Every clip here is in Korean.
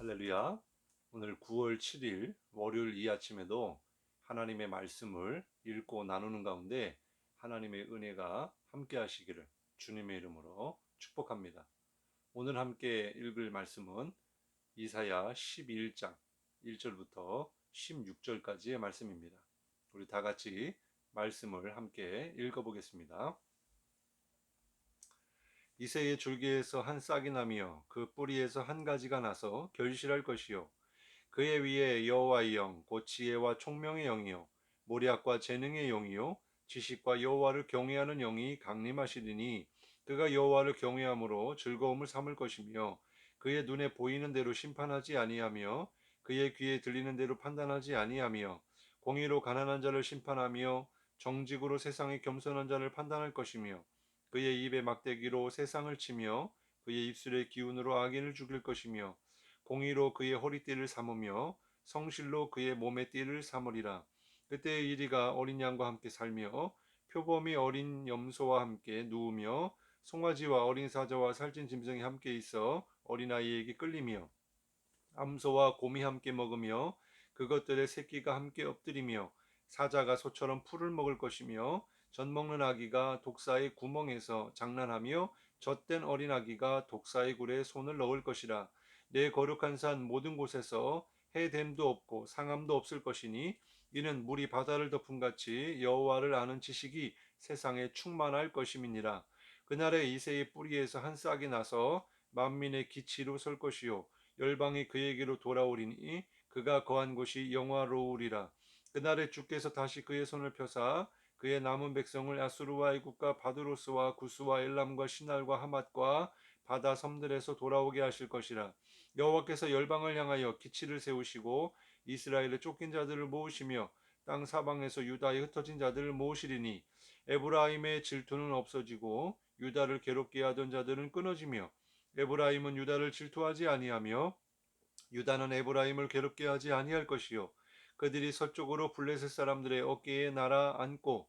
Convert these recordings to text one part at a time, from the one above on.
할렐루야. 오늘 9월 7일 월요일 이 아침에도 하나님의 말씀을 읽고 나누는 가운데 하나님의 은혜가 함께 하시기를 주님의 이름으로 축복합니다. 오늘 함께 읽을 말씀은 이사야 11장 1절부터 16절까지의 말씀입니다. 우리 다 같이 말씀을 함께 읽어보겠습니다. 이새의 줄기에서 한 싹이 나며 그 뿌리에서 한 가지가 나서 결실할 것이요. 그의 위에 여호와의 영, 곧 지혜와 총명의 영이요. 모략과 재능의 영이요. 지식과 여호와를 경외하는 영이 강림하시리니 그가 여호와를 경외함으로 즐거움을 삼을 것이며 그의 눈에 보이는 대로 심판하지 아니하며 그의 귀에 들리는 대로 판단하지 아니하며 공의로 가난한 자를 심판하며 정직으로 세상의 겸손한 자를 판단할 것이며 그의 입에 막대기로 세상을 치며 그의 입술의 기운으로 악인을 죽일 것이며 공의로 그의 허리띠를 삼으며 성실로 그의 몸의 띠를 삼으리라. 그때의 이리가 어린 양과 함께 살며 표범이 어린 염소와 함께 누우며 송아지와 어린 사자와 살찐 짐승이 함께 있어 어린아이에게 끌리며 암소와 곰이 함께 먹으며 그것들의 새끼가 함께 엎드리며 사자가 소처럼 풀을 먹을 것이며 젖 먹는 아기가 독사의 구멍에서 장난하며 젖된 어린 아기가 독사의 굴에 손을 넣을 것이라. 내 거룩한 산 모든 곳에서 해됨도 없고 상함도 없을 것이니 이는 물이 바다를 덮음 같이 여호와를 아는 지식이 세상에 충만할 것임이니라. 그날에 이새의 뿌리에서 한 싹이 나서 만민의 기치로 설 것이요. 열방이 그에게로 돌아오리니 그가 거한 곳이 영화로우리라. 그날에 주께서 다시 그의 손을 펴사 그의 남은 백성을 아수르와 애국과 바드로스와 구스와 엘람과 시날과 하맛과 바다 섬들에서 돌아오게 하실 것이라. 여호와께서 열방을 향하여 기치를 세우시고 이스라엘의 쫓긴 자들을 모으시며 땅 사방에서 유다에 흩어진 자들을 모으시리니 에브라임의 질투는 없어지고 유다를 괴롭게 하던 자들은 끊어지며 에브라임은 유다를 질투하지 아니하며 유다는 에브라임을 괴롭게 하지 아니할 것이요. 그들이 서쪽으로 블레셋 사람들의 어깨에 날아 앉고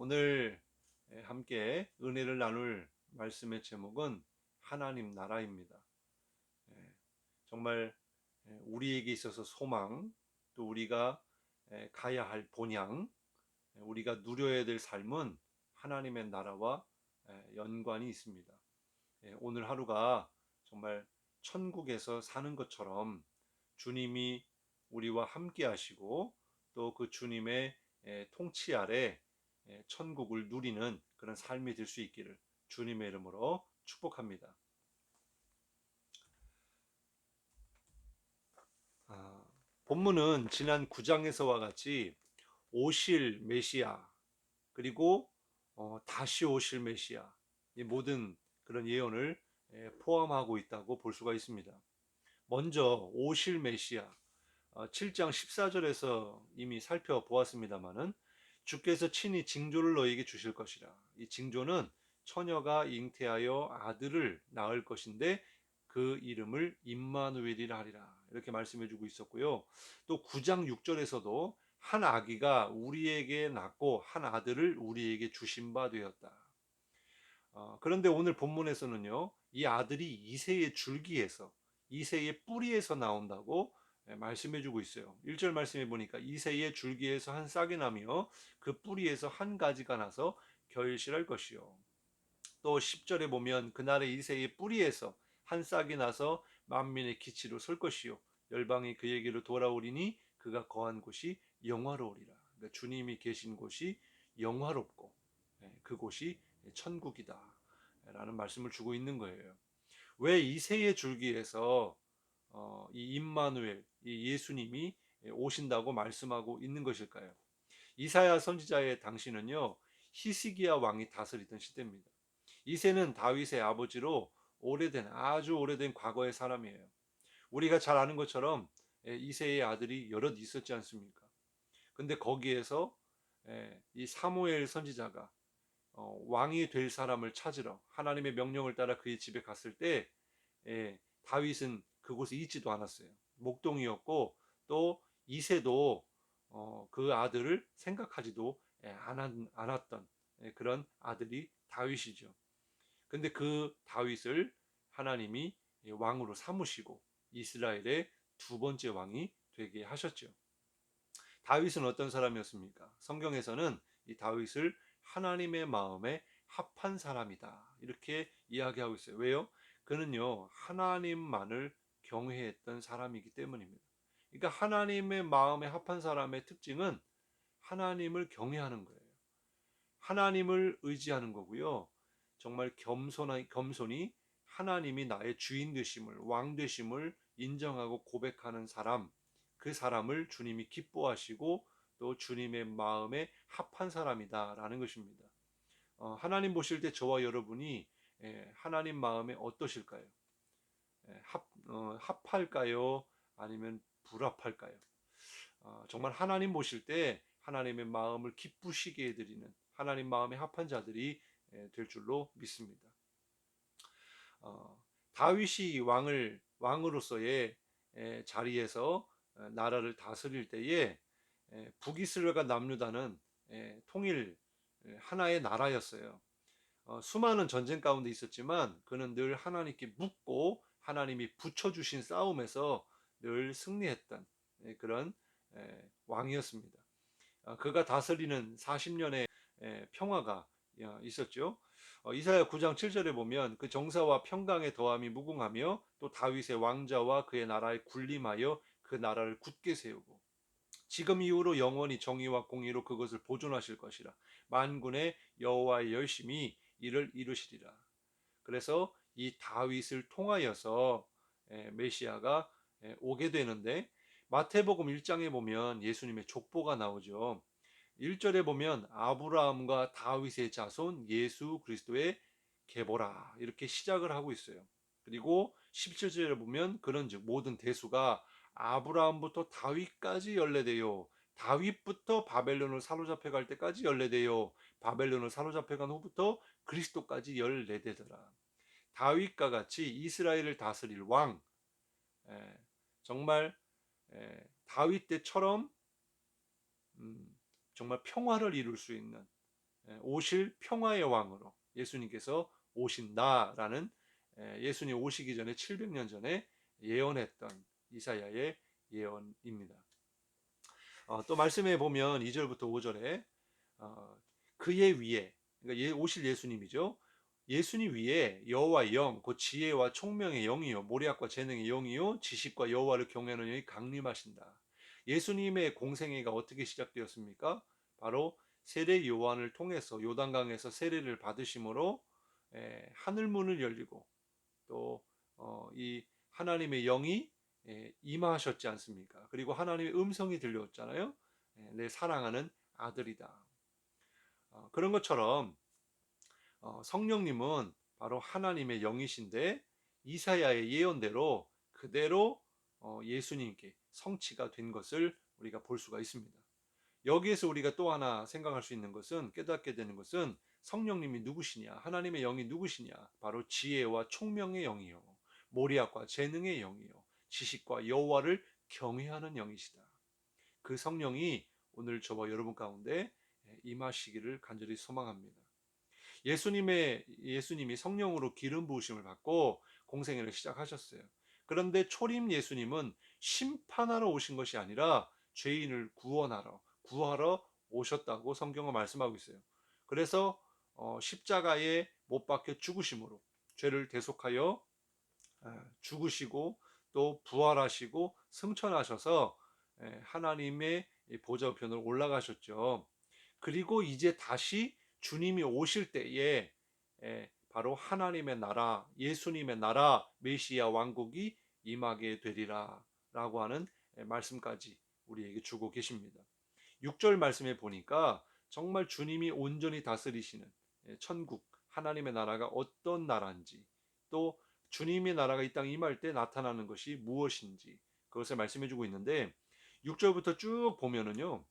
네, 오늘 함께 은혜를 나눌 말씀의 제목은 하나님 나라입니다. 네, 정말 우리에게 있어서 소망, 또 우리가 가야 할 본향, 우리가 누려야 될 삶은 하나님의 나라와 연관이 있습니다. 오늘 하루가 정말 천국에서 사는 것처럼 주님이 우리와 함께 하시고 또 그 주님의 통치 아래 천국을 누리는 그런 삶이 될 수 있기를 주님의 이름으로 축복합니다. 아, 본문은 지난 9장에서와 같이 오실 메시아 그리고 어, 다시 오실 메시아 이 모든 그런 예언을 포함하고 있다고 볼 수가 있습니다. 먼저 오실 메시아 7장 어, 14절에서 이미 살펴보았습니다마는 주께서 친히 징조를 너에게 주실 것이라. 이 징조는 처녀가 잉태하여 아들을 낳을 것인데 그 이름을 임마누엘이라 하리라. 이렇게 말씀해 주고 있었고요. 또 9장 6절에서도 한 아기가 우리에게 낳고 한 아들을 우리에게 주신 바 되었다. 어, 그런데 오늘 본문에서는요, 이 아들이 이세의 줄기에서, 이세의 뿌리에서 나온다고 예, 말씀해 주고 있어요. 1절 말씀해 보니까 이새의 줄기에서 한 싹이 나며 그 뿌리에서 한 가지가 나서 결실할 것이요. 또 10절에 보면 그날의 이새의 뿌리에서 한 싹이 나서 만민의 기치로 설 것이요. 열방이 그에게로 돌아오리니 그가 거한 곳이 영화로우리라. 그러니까 주님이 계신 곳이 영화롭고 예, 그곳이 천국이다. 라는 말씀을 주고 있는 거예요. 왜 이새의 줄기에서 어, 이 임마누엘, 이 예수님이 오신다고 말씀하고 있는 것일까요? 이사야 선지자의 당시는요 히스기야 왕이 다스리던 시대입니다. 이세는 다윗의 아버지로 오래된 아주 오래된 과거의 사람이에요. 우리가 잘 아는 것처럼 예, 이세의 아들이 여럿 있었지 않습니까? 근데 거기에서 예, 이 사무엘 선지자가 어, 왕이 될 사람을 찾으러 하나님의 명령을 따라 그의 집에 갔을 때 예, 다윗은 그곳에 있지도 않았어요. 목동이었고 또 이세도 어, 그 아들을 생각하지도 예, 않았, 않았던 예, 그런 아들이 다윗이죠. 근데 그 다윗을 하나님이 왕으로 삼으시고 이스라엘의 두 번째 왕이 되게 하셨죠. 다윗은 어떤 사람이었습니까? 성경에서는 이 다윗을 하나님의 마음에 합한 사람이다. 이렇게 이야기하고 있어요. 왜요? 그는요, 하나님만을 경외했던 사람이기 때문입니다. 그러니까 하나님의 마음에 합한 사람의 특징은 하나님을 경외하는 거예요. 하나님을 의지하는 거고요. 정말 겸손하, 겸손히 하나님이 나의 주인 되심을, 왕 되심을 인정하고 고백하는 사람, 그 사람을 주님이 기뻐하시고 또 주님의 마음에 합한 사람이다라는 것입니다. 어, 하나님 보실 때 저와 여러분이 예, 하나님 마음에 어떠실까요? 예, 합, 어, 합할까요? 아니면 불합할까요? 어, 정말 하나님 보실 때 하나님의 마음을 기쁘시게 해드리는 하나님 마음에 합한 자들이 예, 될 줄로 믿습니다. 어, 다윗이 왕을 왕으로서의 예, 자리에서 어, 나라를 다스릴 때에 예, 북이스라엘과 남유다는 예, 통일 예, 하나의 나라였어요. 어, 수많은 전쟁 가운데 있었지만 그는 늘 하나님께 묻고 하나님이 붙여주신 싸움에서 늘 승리했던 예, 그런 예, 왕이었습니다. 어, 그가 다스리는 40년의 예, 평화가 어, 있었죠. 어, 이사야 9장 7절에 보면 그 정사와 평강의 더함이 무궁하며 또 다윗의 왕자와 그의 나라에 군림하여 그 나라를 굳게 세우고 지금 이후로 영원히 정의와 공의로 그것을 보존하실 것이라 만군의 여호와의 열심히 이를 이루시리라. 그래서 이 다윗을 통하여서 메시아가 오게 되는데 마태복음 1장에 보면 예수님의 족보가 나오죠. 1절에 보면 아브라함과 다윗의 자손 예수 그리스도의 계보라 이렇게 시작을 하고 있어요. 그리고 17절에 보면 그런즉 모든 대수가 아브라함부터 다윗까지 연례되요. 다윗부터 바벨론을 사로잡혀 갈 때까지 연례되요. 바벨론을 사로잡혀 간 후부터 그리스도까지 연례되더라. 다윗과 같이 이스라엘을 다스릴 왕, 에, 정말 에, 다윗 때처럼 음, 정말 평화를 이룰 수 있는 에, 오실 평화의 왕으로 예수님께서 오신다라는 예수님 오시기 전에 700년 전에 예언했던 이사야의 예언입니다. 어, 또 말씀해 보면 2절부터 5절에 어, 그의 위에 그러니까 오실 예수님이죠. 예수님 위에 여호와 영, 곧 지혜와 총명의 영이요, 모략과 재능의 영이요, 지식과 여호와를 경외하는 영이 강림하신다. 예수님의 공생애가 어떻게 시작되었습니까? 바로 세례 요한을 통해서 요단강에서 세례를 받으심으로 에, 하늘 문을 열리고 또이 어, 하나님의 영이 예, 임하셨지 않습니까? 그리고 하나님의 음성이 들려왔잖아요. 예, 내 사랑하는 아들이다. 어, 그런 것처럼 어, 성령님은 바로 하나님의 영이신데 이사야의 예언대로 그대로 어, 예수님께 성취가 된 것을 우리가 볼 수가 있습니다. 여기에서 우리가 또 하나 생각할 수 있는 것은 깨닫게 되는 것은 성령님이 누구시냐, 하나님의 영이 누구시냐, 바로 지혜와 총명의 영이요, 모리학과 재능의 영이요, 지식과 여호와를 경외하는 영이시다. 그 성령이 오늘 저와 여러분 가운데 임하시기를 간절히 소망합니다. 예수님의 예수님이 성령으로 기름 부으심을 받고 공생애를 시작하셨어요. 그런데 초림 예수님은 심판하러 오신 것이 아니라 죄인을 구원하러 구하러 오셨다고 성경은 말씀하고 있어요. 그래서 어, 십자가에 못 박혀 죽으심으로 죄를 대속하여 죽으시고 또 부활하시고 승천하셔서 하나님의 보좌 편으로 올라가셨죠. 그리고 이제 다시 주님이 오실 때에 바로 하나님의 나라, 예수님의 나라, 메시아 왕국이 임하게 되리라 라고 하는 말씀까지 우리에게 주고 계십니다. 6절 말씀에 보니까 정말 주님이 온전히 다스리시는 천국, 하나님의 나라가 어떤 나라인지 또 주님의 나라가 이 땅에 임할 때 나타나는 것이 무엇인지 그것을 말씀해 주고 있는데 6절부터 쭉 보면은요.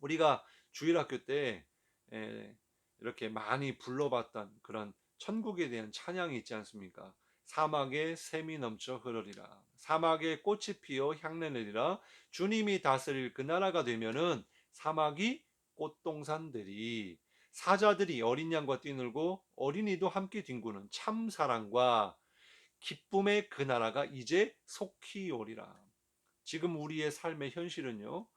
우리가 주일 학교 때 에, 이렇게 많이 불러봤던 그런 천국에 대한 찬양이 있지 않습니까? 사막에 샘이 넘쳐 흐르리라. 사막에 꽃이 피어 향내 내리라. 주님이 다스릴 그 나라가 되면은 사막이 꽃동산들이 사자들이 어린 양과 뛰놀고 어린이도 함께 뒹구는 참 사랑과 기쁨의 그 나라가 이제 속히 오리라. 지금 우리의 삶의 현실은요.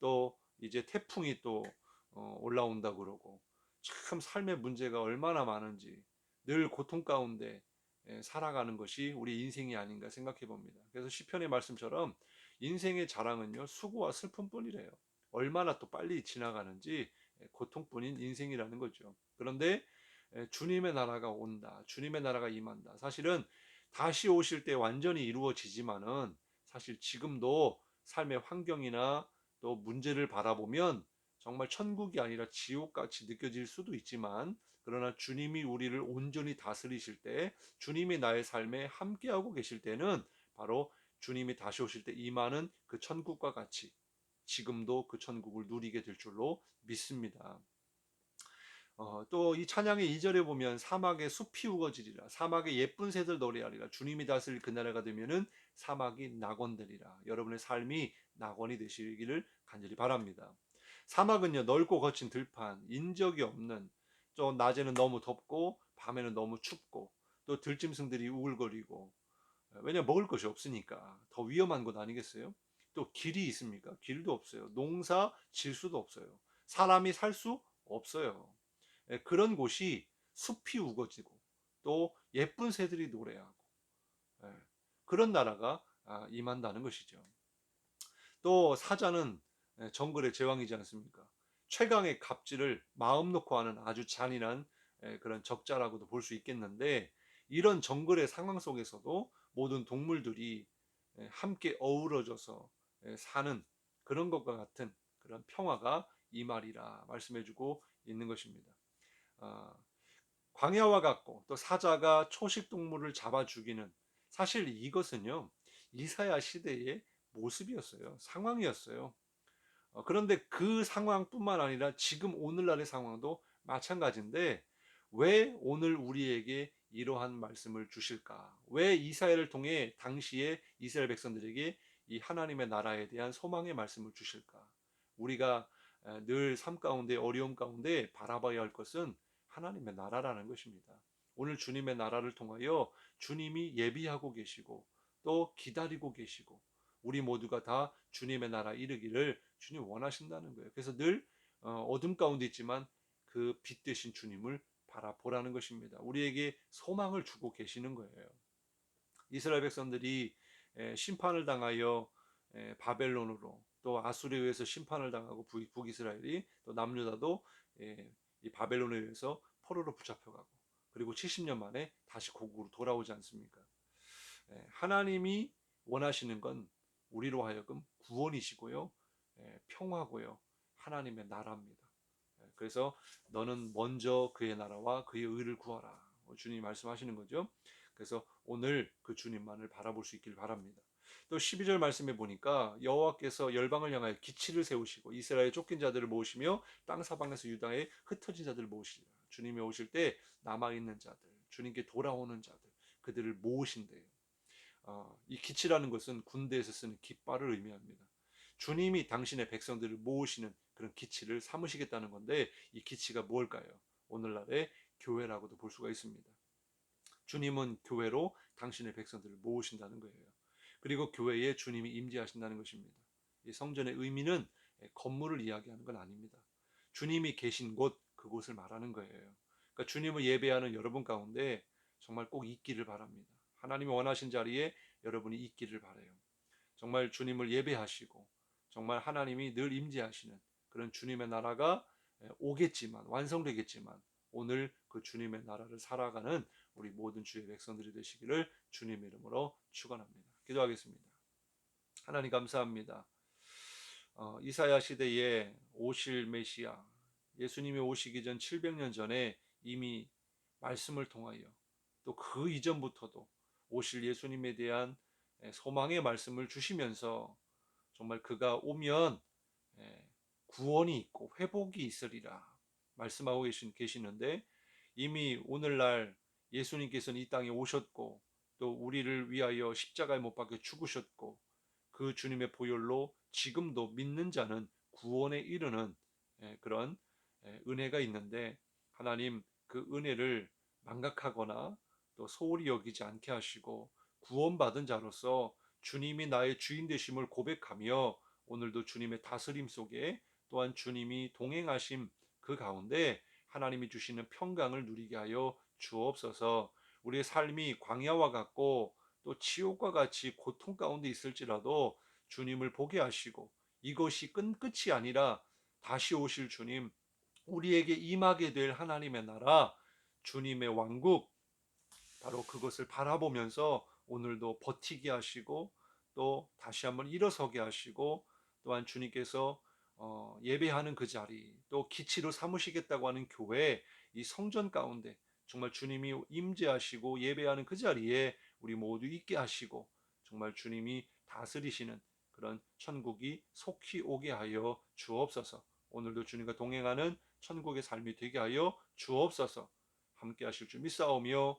또 이제 태풍이 또 어, 올라온다 그러고 참 삶의 문제가 얼마나 많은지 늘 고통 가운데 예, 살아가는 것이 우리 인생이 아닌가 생각해 봅니다. 그래서 시편의 말씀처럼 인생의 자랑은요 수고와 슬픔뿐이래요. 얼마나 또 빨리 지나가는지 예, 고통뿐인 인생이라는 거죠. 그런데 예, 주님의 나라가 온다. 주님의 나라가 임한다. 사실은 다시 오실 때 완전히 이루어지지만은 사실 지금도 삶의 환경이나 또 문제를 바라보면 정말 천국이 아니라 지옥같이 느껴질 수도 있지만 그러나 주님이 우리를 온전히 다스리실 때 주님이 나의 삶에 함께하고 계실 때는 바로 주님이 다시 오실 때 임하는 그 천국과 같이 지금도 그 천국을 누리게 될 줄로 믿습니다. 어, 또 이 찬양의 2절에 보면 사막에 숲이 우거지리라 사막에 예쁜 새들 노래하리라 주님이 다스릴 그 나라가 되면은 사막이 낙원되리라 여러분의 삶이 낙원이 되시기를 간절히 바랍니다. 사막은요 넓고 거친 들판 인적이 없는 또 낮에는 너무 덥고 밤에는 너무 춥고 또 들짐승들이 우글거리고 왜냐 먹을 것이 없으니까 더 위험한 곳 아니겠어요? 또 길이 있습니까? 길도 없어요. 농사 질 수도 없어요. 사람이 살 수 없어요. 예, 그런 곳이 숲이 우거지고 또 예쁜 새들이 노래하고 예, 그런 나라가 아, 임한다는 것이죠. 또 사자는 예, 정글의 제왕이지 않습니까? 최강의 갑질을 마음 놓고 하는 아주 잔인한 그런 적자라고도 볼 수 있겠는데 이런 정글의 상황 속에서도 모든 동물들이 함께 어우러져서 사는 그런 것과 같은 그런 평화가 이 말이라 말씀해주고 있는 것입니다. 아, 광야와 같고 또 사자가 초식 동물을 잡아 죽이는 사실 이것은요 이사야 시대의 모습이었어요 상황이었어요. 어, 그런데 그 상황뿐만 아니라 지금 오늘날의 상황도 마찬가지인데 왜 오늘 우리에게 이러한 말씀을 주실까? 왜 이사야를 통해 당시에 이스라엘 백성들에게 이 하나님의 나라에 대한 소망의 말씀을 주실까? 우리가 늘 삶 가운데 어려움 가운데 바라봐야 할 것은 하나님의 나라라는 것입니다. 오늘 주님의 나라를 통하여 주님이 예비하고 계시고 또 기다리고 계시고 우리 모두가 다 주님의 나라 이르기를 주님 원하신다는 거예요. 그래서 늘 어, 어둠 가운데 있지만 그빛 대신 주님을 바라보라는 것입니다. 우리에게 소망을 주고 계시는 거예요. 이스라엘 백성들이 심판을 당하여 바벨론으로 또 아수르에 의해서 심판을 당하고 북이스라엘이 또 남유다도 이 바벨론에 의해서 포로로 붙잡혀가고 그리고 70년 만에 다시 고국으로 돌아오지 않습니까? 하나님이 원하시는 건 우리로 하여금 구원이시고요. 예, 평화고요. 하나님의 나라입니다. 예, 그래서 너는 먼저 그의 나라와 그의 의를 구하라. 뭐 주님이 말씀하시는 거죠. 그래서 오늘 그 주님만을 바라볼 수 있길 바랍니다. 또 12절 말씀에 보니까 여호와께서 열방을 향하여 기치를 세우시고 이스라엘 쫓긴 자들을 모으시며 땅 사방에서 유다에 흩어진 자들을 모으시리라. 주님이 오실 때 남아 있는 자들, 주님께 돌아오는 자들, 그들을 모으신대요. 어, 이 기치라는 것은 군대에서 쓰는 깃발을 의미합니다. 주님이 당신의 백성들을 모으시는 그런 기치를 삼으시겠다는 건데 이 기치가 뭘까요? 오늘날의 교회라고도 볼 수가 있습니다. 주님은 교회로 당신의 백성들을 모으신다는 거예요. 그리고 교회에 주님이 임재하신다는 것입니다. 이 성전의 의미는 건물을 이야기하는 건 아닙니다. 주님이 계신 곳 그곳을 말하는 거예요. 그러니까 주님을 예배하는 여러분 가운데 정말 꼭 있기를 바랍니다. 하나님이 원하신 자리에 여러분이 있기를 바래요. 정말 주님을 예배하시고 정말 하나님이 늘 임재하시는 그런 주님의 나라가 오겠지만 완성되겠지만 오늘 그 주님의 나라를 살아가는 우리 모든 주의 백성들이 되시기를 주님 이름으로 축원합니다. 기도하겠습니다. 하나님 감사합니다. 어, 이사야 시대에 오실 메시아 예수님이 오시기 전 700년 전에 이미 말씀을 통하여 또 그 이전부터도 오실 예수님에 대한 예, 소망의 말씀을 주시면서 정말 그가 오면 예, 구원이 있고 회복이 있으리라 말씀하고 계신, 계시는데 이미 오늘날 예수님께서는 이 땅에 오셨고 또 우리를 위하여 십자가에 못 박혀 죽으셨고 그 주님의 보혈로 지금도 믿는 자는 구원에 이르는 예, 그런 예, 은혜가 있는데 하나님 그 은혜를 망각하거나 또 소홀히 여기지 않게 하시고 구원받은 자로서 주님이 나의 주인 되심을 고백하며 오늘도 주님의 다스림 속에 또한 주님이 동행하심 그 가운데 하나님이 주시는 평강을 누리게 하여 주옵소서. 우리의 삶이 광야와 같고 또 지옥과 같이 고통 가운데 있을지라도 주님을 보게 하시고 이것이 끝 끝이 아니라 다시 오실 주님 우리에게 임하게 될 하나님의 나라 주님의 왕국 바로 그것을 바라보면서 오늘도 버티게 하시고 또 다시 한번 일어서게 하시고 또한 주님께서 어, 예배하는 그 자리 또 기치로 삼으시겠다고 하는 교회 이 성전 가운데 정말 주님이 임재하시고 예배하는 그 자리에 우리 모두 있게 하시고 정말 주님이 다스리시는 그런 천국이 속히 오게 하여 주옵소서. 오늘도 주님과 동행하는 천국의 삶이 되게 하여 주옵소서. 함께 하실 줄 믿사오며